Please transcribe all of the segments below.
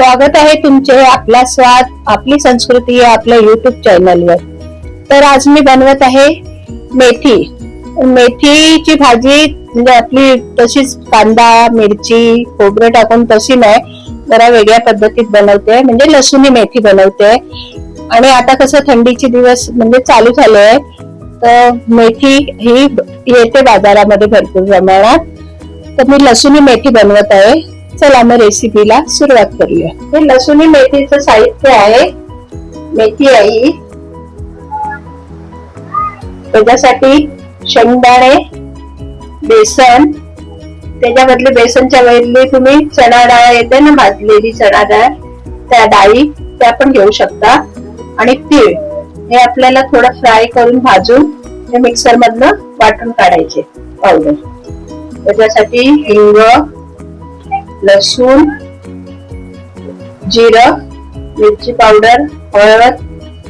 स्वागत आहे तुमचे आपला स्वाद आपली संस्कृती या आपल्या युट्यूब चॅनलवर तर आज मी बनवत आहे मेथी. मेथीची भाजी म्हणजे आपली तशीच कांदा मिरची खोबरं टाकून तशी नाही जरा वेगळ्या पद्धतीत बनवते. म्हणजे लसुणी मेथी बनवते. आणि आता कसं थंडीचे दिवस म्हणजे चालू झाले आहे तर मेथी ही येते बाजारामध्ये भरपूर प्रमाणात. तर मी लसुणी मेथी बनवत आहे. चला मग रेसिपीला सुरुवात करूया. हे लसुणी मेथीचं साहित्य आहे. मेथी आहे त्याच्यासाठी शेंगदाणे बेसन. त्याच्यामधले बेसनच्या बदली तुम्ही चणा डाळ येते ना भाजलेली चणा डाळ त्या डाळी त्या पण घेऊ शकता. आणि तीळ हे आपल्याला थोडं फ्राय करून भाजून हे मिक्सर मधनं वाटून काढायचे. पावडर. त्याच्यासाठी हिंग लसूण जिरं मिरची पावडर हळद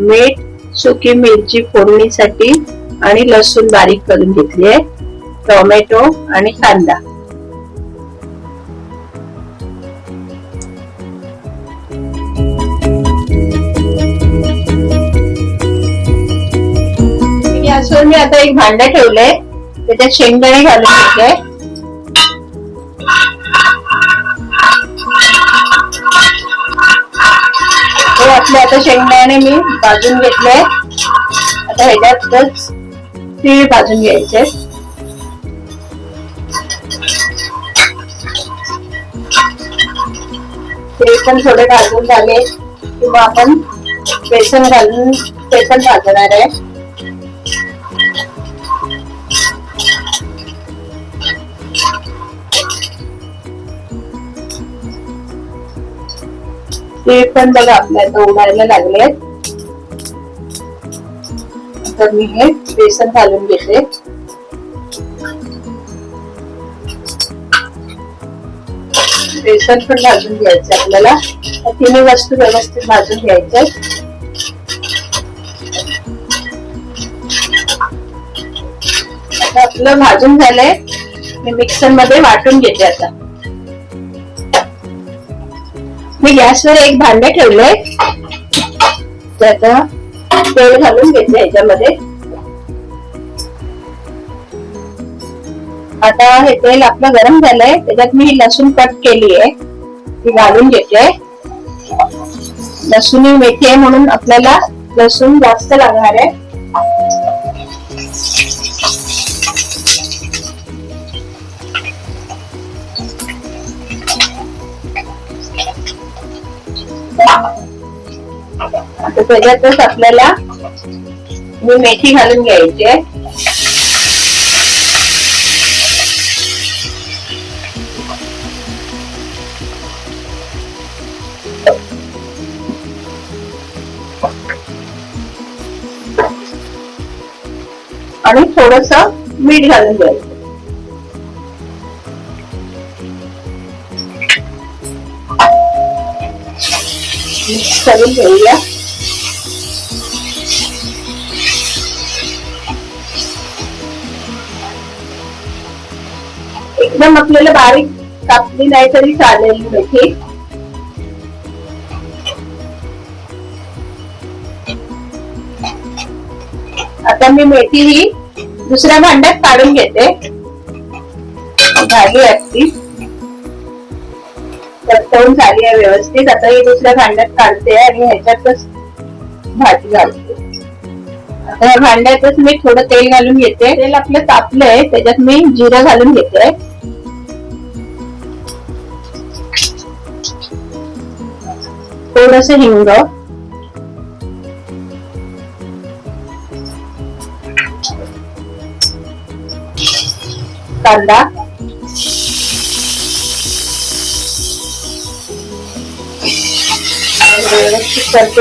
मीठ सुकी मिरची फोडणीसाठी आणि लसूण बारीक करून घेतली आहे. टोमॅटो आणि कांदा. मी आता एक भांड ठेवलंय. त्याच्यात शेंगदाणे घालून घेतले हे आता शेंगदाणे मी भाजून घेतले. आता ह्याच्यातच तीळ भाजून घ्यायचे. ते पण थोडे भाजून झाले. किंवा आपण बेसन घालून ते पण भाजणार आहे. ते पण बघा आपल्या आता उडायला लागले तर मी हे बेसन घालून घेते. बेसन पण भाजून घ्यायचं आपल्याला. तिन्ही वस्तू व्यवस्थित भाजून घ्यायच्या आता आपलं भाजून झालंय. मी मिक्सरमध्ये वाटून घेते आता. मी गॅसवर एक भांड ठेवलंय त्याचा तेल घालून घेतलं याच्यामध्ये. आता हे तेल आपलं गरम झालंय त्याच्यात मी लसूण कट केली आहे ती घालून घेते लसूणी मेथी आहे म्हणून आपल्याला लसूण जास्त लागणार आहे. आता त्याच्यातच आपल्याला मी मेथी घालून घ्यायची आहे. आणि थोडस मीठ घालून घ्यायचं. मिक्स घेऊया एकदम आपल्याला बारीक कापली नाही तरी चालेल मेथी आता मी मेथी ही दुसऱ्या भांड्यात काढून घेते. झाली असती. परतवून झाली आहे व्यवस्थित. आता ही दुसऱ्या भांड्यात काढते आणि ह्याच्यातच भाजी घालते. आता ह्या भांड्यातच मी थोडं तेल घालून घेते. तेल आपलं तापलंय त्याच्यात मी जिरं घालून घेते. थोडस हिंग. कांदा.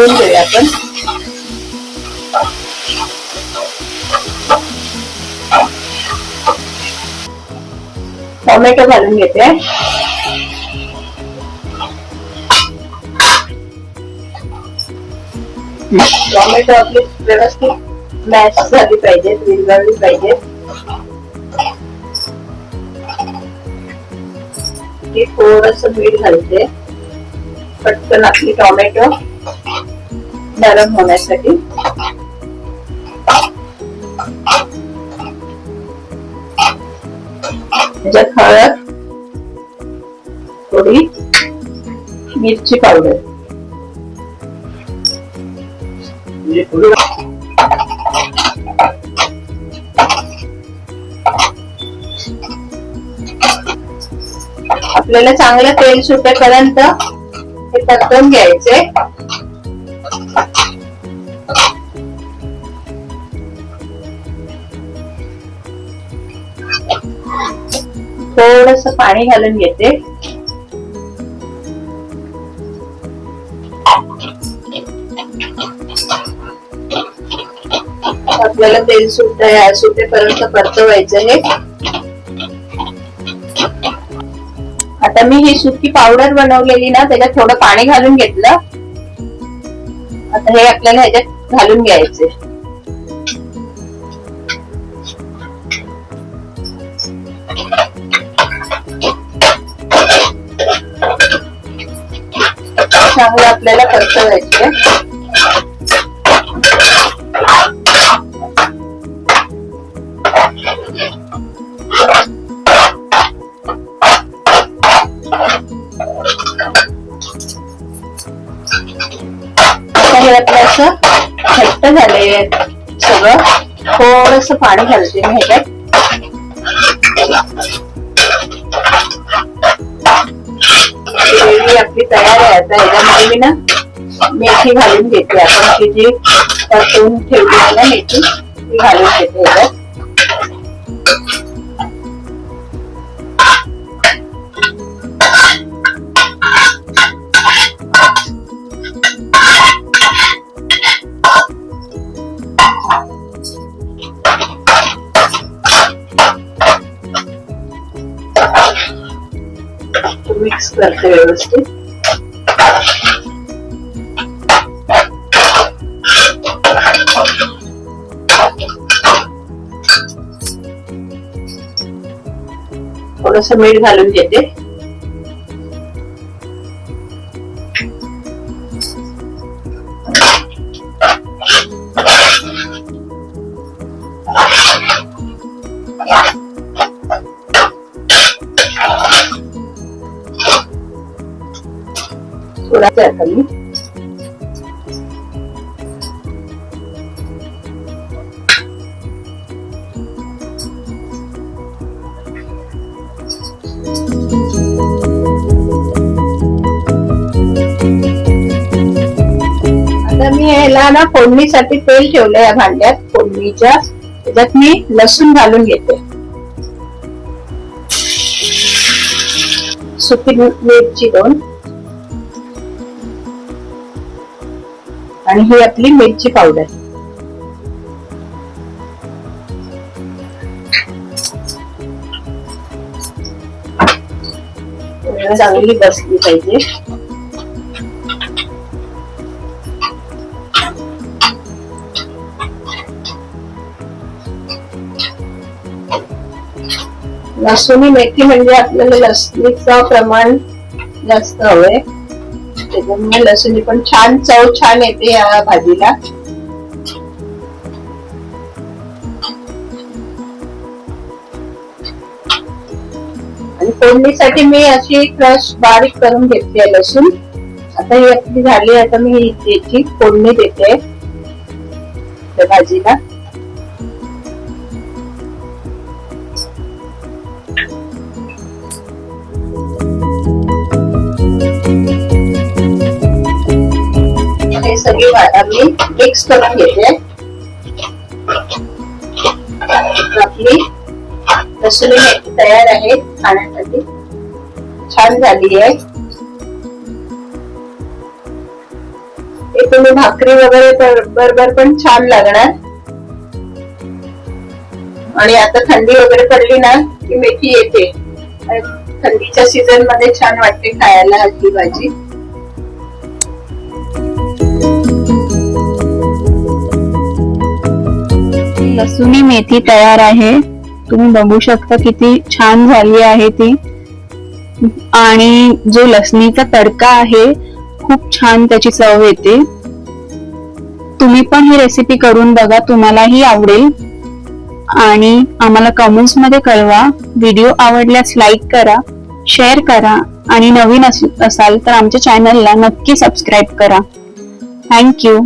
घेऊया आपण टोमॅटो घालून टोमॅटो आपली व्यवस्थित मॅश झाली पाहिजे विरघळली थोडस मीठ घालते पटकन आपली टोमॅटो नरम होण्यासाठी. त्याच्यात हळद थोडी मिरची पावडर. आपल्याला चांगलं तेल सुटेपर्यंत हे परतून घ्यायचे. थोडस पाणी घालून घेते. आपल्याला तेल सुट सुटेपर्यंत परतवायचं हे. आता मी ही सुकी पावडर बनवलेली ना त्याच्यात थोडं पाणी घालून घेतलं. आता हे आपल्याला ह्याच्यात घालून घ्यायचे. चांगलं आपल्याला परतवायचे घट्ट झाले सगळं. थोडस पाणी घालते मी ह्याच्यात. ग्रेव्ही आपली तयार आहे आता. ह्याच्यामध्ये मी ना मेथी घालून घेते. आपण ती जी परतून ठेवली आहे ना मेथी. ती घालून घेते ह्याच्यात. मिक्स करते व्यवस्थित थोडस मीठ घालून घेते थोडासा आता मी आता मी याला ना फोडणीसाठी तेल ठेवलं या भांड्यात फोडणीच्या. त्याच्यात मी लसूण घालून घेते. सुकी मिरची दोन. आणि ही आपली मिरची पावडर. चांगली बसली पाहिजे. लसुणी मेथी म्हणजे आपल्याला लसणीचं प्रमाण जास्त हवंय. त्याच्यामुळे लसूण पण छान चव छान येते या भाजीला. आणि फोडणीसाठी मी अशी क्रश बारीक करून घेतली लसूण. आता ही आपली झाली आता मी याची फोडणी देते त्या भाजीला. हे सगळी मी मिक्स करून घेते. आपली लसूण मेथी तयार आहे खाण्यासाठी छान झाली आहे. हे तुम्ही भाकरी वगैरे बरोबर पण छान लागणार. आणि आता थंडी वगैरे पडली ना की मेथी येते. थंडीच्या सीझनमध्ये छान वाटते खायला हलकी भाजी. लसुणी मेथी तयार आहे. तुम्ही बघू शकता किती छान झाली आहे ती. आणि जो लसणीचा तडका आहे खूप छान त्याची चव येते. तुम्ही पण ही रेसिपी करून बघा तुम्हालाही आवडेल. आणि आम्हाला कमेंट्समध्ये कळवा. व्हिडिओ आवडल्यास लाईक करा शेअर करा आणि नवीन अस- असाल तर आमच्या चॅनलला नक्की सबस्क्राईब करा. थँक्यू